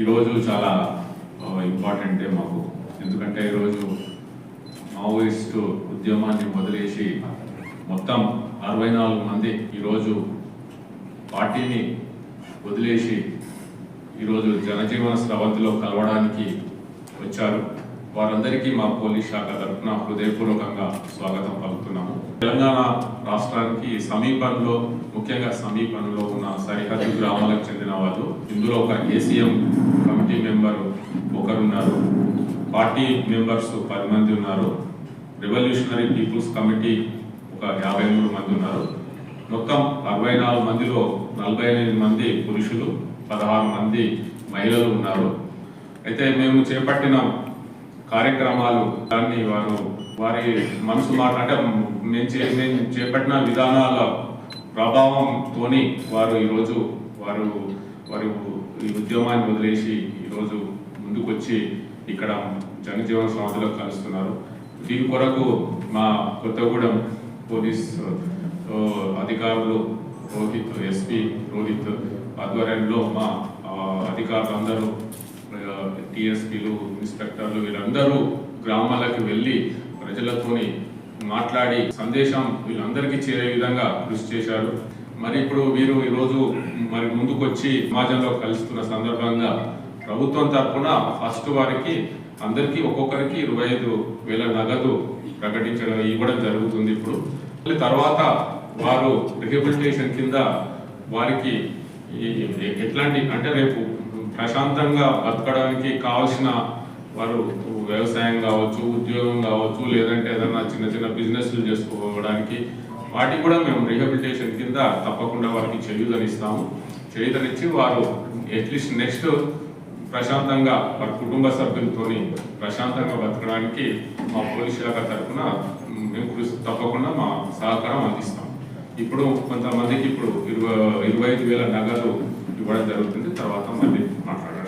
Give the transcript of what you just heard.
ఈరోజు చాలా ఇంపార్టెంట్ మాకు. ఎందుకంటే ఈరోజు మావోయిస్టు ఉద్యమాన్ని వదిలేసి మొత్తం అరవై నాలుగు మంది ఈరోజు పార్టీని వదిలేసి ఈరోజు జనజీవన స్రవంతిలో కలవడానికి వచ్చారు. వారందరికీ మా పోలీస్ శాఖ తరఫున హృదయపూర్వకంగా స్వాగతం పలుకుతున్నాము. తెలంగాణ రాష్ట్రానికి సమీపంలో ముఖ్యంగా సమీపంలో ఉన్న సరిహద్దు గ్రామాలకు చెందిన వాళ్ళు ఇందులో ఒక ఏసీఎం కమిటీ మెంబర్ ఒకరున్నారు. పార్టీ మెంబర్స్ పది మంది ఉన్నారు. రెవల్యూషనరీ పీపుల్స్ కమిటీ ఒక యాభై మూడు మంది ఉన్నారు. మొత్తం అరవై నాలుగు మందిలో నలభై ఎనిమిది మంది పురుషులు పదహారు మంది మహిళలు ఉన్నారు. అయితే మేము చేపట్టిన కార్యక్రమాలు దాన్ని వారు వారి మనసు మాట్లాడటం నేను చే- నేను చేపట్టిన విధానాల ప్రభావంతోని వారు ఈరోజు వారు వారు ఈ ఉద్యమాన్ని వదిలేసి ఈరోజు ముందుకొచ్చి ఇక్కడ జనజీవన సమాధిలో కలుస్తున్నారు. దీని కొరకు మా కొత్తగూడెం పోలీస్ అధికారులు రోహిత్ ఎస్పీ రోహిత్ ఆధ్వర్యంలో మా అధికారులందరూ టీఎస్పీలు ఇన్స్పెక్టర్లు వీళ్ళందరూ గ్రామాలకు వెళ్ళి ప్రజలతోని మాట్లాడి సందేశం వీళ్ళందరికీ చేరే విధంగా కృషి చేశారు. మరి ఇప్పుడు వీరు ఈరోజు మరి ముందుకొచ్చి సమాజంలో కలుస్తున్న సందర్భంగా ప్రభుత్వం తరఫున ఫస్ట్ వారికి అందరికీ ఒక్కొక్కరికి ఇరవై ఐదు వేల నగదు ప్రకటించడం ఇవ్వడం జరుగుతుంది ఇప్పుడు. తర్వాత వారు రిహబిలిటేషన్ కింద వారికి ఎట్లాంటి అంటే రేపు ప్రశాంతంగా బతకడానికి కావాల్సిన వారు వ్యవసాయం కావచ్చు ఉద్యోగం కావచ్చు లేదంటే ఏదైనా చిన్న చిన్న బిజినెస్లు చేసుకోవడానికి వాటికి కూడా మేము రిహబిలిటేషన్ కింద తప్పకుండా వారికి చేయూతనిస్తాము చేయూతనిచ్చి వారు అట్లీస్ట్ నెక్స్ట్ ప్రశాంతంగా వారి కుటుంబ సభ్యులతోని ప్రశాంతంగా బతకడానికి మా పోలీసుల శాఖ తరఫున మేము తప్పకుండా మా సహకారం అందిస్తాం. ఇప్పుడు కొంతమందికి ఇప్పుడు ఇరవై ఇరవై ఐదు వేల నగదు ఇవ్వడం జరుగుతుంది. తర్వాత మళ్ళీ మాట్లాడారు